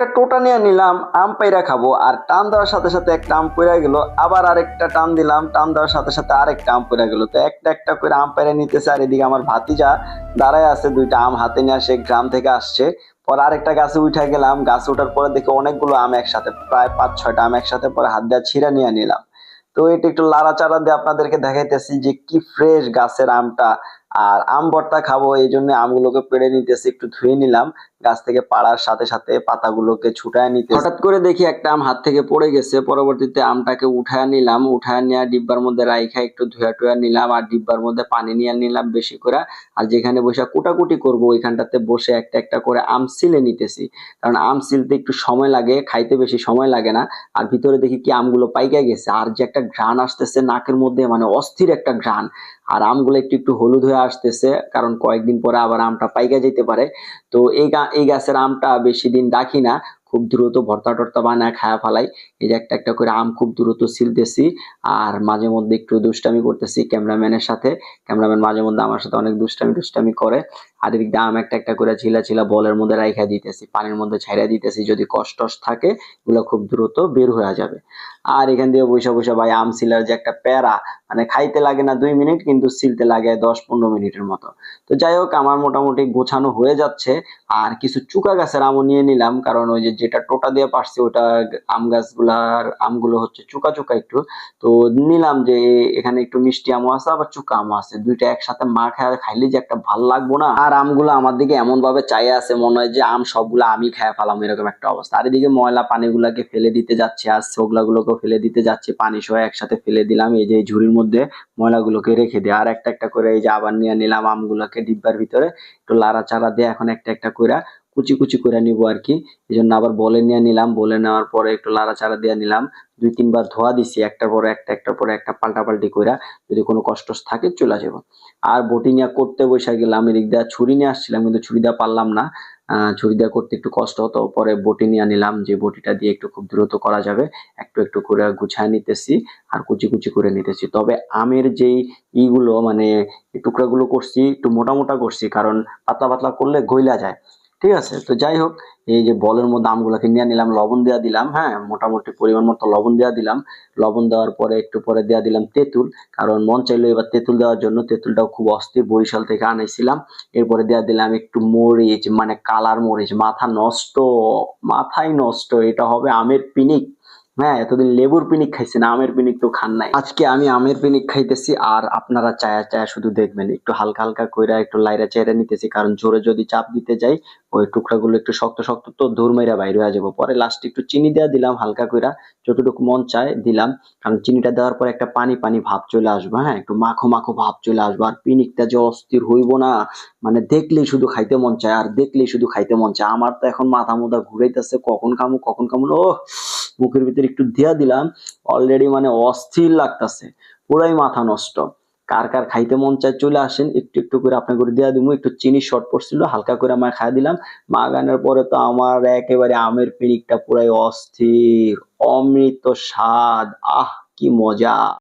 একটা টোটা নিয়ে নিলাম, আম পাইরা খাব, আর টান দেওয়ার সাথে সাথে একটা আম পইরা গেল, আবার আরেকটা টান দিলাম, টান দেওয়ার সাথে সাথে আরেকটা আম পইরা গেল। তো একটা একটা করে আম পাইরা নিতেছে, আর এদিকে আমার ভাতিজা দাঁড়ায় আছে, দুইটা আম হাতে নিয়ে আসে, গ্রাম থেকে আসছে। পরে আরেকটা গাছে উঠে গেলাম, গাছে ওঠার পরে দেখি অনেকগুলো আম একসাথে, প্রায় পাঁচ ছয়টা আম একসাথে পরে হাত দেওয়া ছিঁড়া নিয়ে নিলাম। তো এটা একটু লাড়াচাড়া দিয়ে আপনাদেরকে দেখাইতেছি যে কি ফ্রেশ গাছের আমটা, আর আম ভর্তা খাব, এই জন্য আমগুলোকে পেড়ে নিতেছি, একটু ধুয়ে নিলাম। গাছ থেকে পাড়ার সাথে সাথে পাতাগুলোকে ছুটায় নিতে হঠাৎ করে দেখি একটা আম হাত থেকে পড়ে গেছে। পরবর্তীতে আমটাকে উঠায় নিলাম, উঠায় নেওয়া ডিব্বার মধ্যে রাইখা একটু ধুয়া টুয়া নিলাম আর ডিব্বার মধ্যে পানি নিয়ে নিলাম বেশি করে। আর যেখানে বসে কুটাকুটি করব, ওইখানটাতে বসে একটা একটা করে আম সিলে নিতেছি। কারণ আম সিলতে একটু সময় লাগে, খাইতে বেশি সময় লাগে না। আর ভিতরে দেখি কি আমগুলো পাইকা গেছে। আর যে একটা ঘ্রাণ আসতেছে নাকের মধ্যে মানে অস্থির একটা ঘ্রাণ। আর আমগুলো একটু একটু হলুদ হয়ে আসতেছে, কারণ কয়েকদিন পরে আবার আমটা পাইকা যেতে পারে। তো এই এই গাছের আমটা বেশি দিন রাখি না, খুব দ্রুত ভর্তা টর্তা বানায়, খায়া ফালাই। এই যে একটা একটা করে আম খুব দ্রুত ছিলতেছি আর মাঝে মধ্যে একটু দুষ্টামি করতেছি ক্যামেরাম্যানের সাথে। ক্যামেরাম্যান মাঝে মধ্যে আমার সাথে অনেক দুষ্টামি দুষ্টামি করে। আর এদিক দিয়ে আম একটা একটা করে ছিলা ছিলা বলের মধ্যে রাইখা দিতেছি, পানির মধ্যে ছাইড়া দিতেছি, যদি কষ্ট থাকে এগুলো খুব দ্রুত বের হয়ে যাবে। আর এখান দিয়ে বসে বসে ভাই আম সিলার যে একটা প্যারা মানে খাইতে লাগে না দুই মিনিট, কিন্তু সিলতে লাগে দশ পনেরো মিনিটের মতো। তো যাই হোক, আমার মোটামুটি গোছানো হয়ে যাচ্ছে। আর কিছু চুকা গাছের আমও নিয়ে নিলাম, কারণ ওই যে যেটা টোটা দিয়ে পারছি ওটা আম গাছগুলার আমগুলো হচ্ছে চুকা চুকা একটু। তো নিলাম যে এখানে একটু মিষ্টি আমও আছে, আবার চুকা আমও আছে। দুইটা একসাথে মা খায় খাইলে যে একটা ভালো লাগবো না। আর আমগুলো আমার দিকে এমন ভাবে চাই আছে, মনে হয় যে আম সবগুলো আমি খায় ফেলাম, এরকম একটা অবস্থা। আর এদিকে ময়লা পানিগুলোকে ফেলে দিতে যাচ্ছে, আর ছোগলা গুলোকে ফেলে দিতে যাচ্ছে, পানি সহ একসাথে ফেলে দিলাম। এই যে ঝুড়ির মধ্যে ময়লাগুলোকে রেখে দিই আর একটা একটা করে এই যে আবার নিয়ে নিলাম আমগুলোকে ডিব্বার ভিতরে, একটু লাড়া চাড়া দিয়ে এখন একটা একটা করে কুচি কুচি করে নিব আর কি। এই জন্য আবার বলে নিয়ে নিলাম, বলে নেওয়ার পরে একটু লাড়া চাড়া দিয়ে নিলাম। দুই তিনবার ধোয়া দিছি, একটার পরে একটা, একটার পরে একটা পাল্টা পাল্টি কইরা যদি কোনো কষ্ট থাকে চলে যাব। আর বটি নিয়ে করতে বসে গেলাম, এদিক দিয়ে ছুরি নিয়ে আসছিলাম, কিন্তু ছুরি দেওয়া পারলাম না। ছুরি দেওয়া করতে একটু কষ্ট হতো, পরে বটি নিয়ে নিলাম যে বটিটা দিয়ে একটু খুব দ্রুত করা যাবে। একটু একটু করে গুছায় নিতেছি আর কুচি কুচি করে নিতেছি। তবে আমের যেই ইগুলো মানে টুকরাগুলো করছি, একটু মোটা মোটা করছি, কারণ পাতলা পাতলা করলে গইলা যায়। ঠিক আছে? তো যাই হোক, এই যে বলের মধ্যে আমগুলোকে নিয়ে নিলাম, লবণ দেওয়া দিলাম হ্যাঁ? মোটামুটি পরিমাণ মতো লবণ দেওয়া দিলাম। লবণ দেওয়ার পরে একটু পরে দেওয়া দিলাম তেঁতুল, কারণ মন চাইলো এবার তেঁতুল দেওয়ার জন্য। তেঁতুলটাও খুব অস্থির বরিশাল থেকে আনাইছিলাম। এরপরে দেওয়া দিলাম একটু মরিচ মানে কালার মরিচ, মাথা নষ্ট মাথাই নষ্ট, এটা হবে আমের পিনিক। হ্যাঁ এতদিন লেবুর পিনিক খাইছি না, আমের পিনিক তো খান নাই। আজকে আমি আমের পিনিক খাইতেছি আর আপনারা চায়া চায়া শুধু দেখবেন, একটু হালকা হালকা কইরা একটু লাইরা চাইরা নিতেছি, কারণ জোরে যদি চাপ দিতে যাই, ওই টুকরাগুলো একটু শক্ত শক্ত তো দূর মাইরা বাইরে হয়ে যাব। পরে লাস্টে একটু চিনি দেওয়া দিলাম, হালকা কইরা যতটুকু মন চায় দিলাম, কারণ চিনিটা দেওয়ার পর একটা পানি পানি ভাব চলে আসবে হ্যাঁ একটু মাখো মাখো ভাব চলে আসবে, আর পিনিকটা যে অস্থির হইব না মানে দেখলেই শুধু খাইতে মন চায়, আর দেখলেই শুধু খাইতে মন চায়। আমার তো এখন মাথা মুদা ঘুরাইতেছে, কখন খামু কখন খামু ও মুখের ভিতরে একটু দেয়া দিলাম অলরেডি মানে অস্থির লাগতেছে, পুরাই মাথা নষ্ট। কার কার খাইতে মন চায় চলে আসেন, একটু একটু করে আপনাকে দেওয়া দিব একটু চিনি শর্ট পড়ছিল, হালকা করে আমায় খাই দিলাম। মাগানের পরে তো আমার একেবারে আমের পিড়িকটা পুরাই অস্থির, অমৃত স্বাদ, আহ, কি মজা!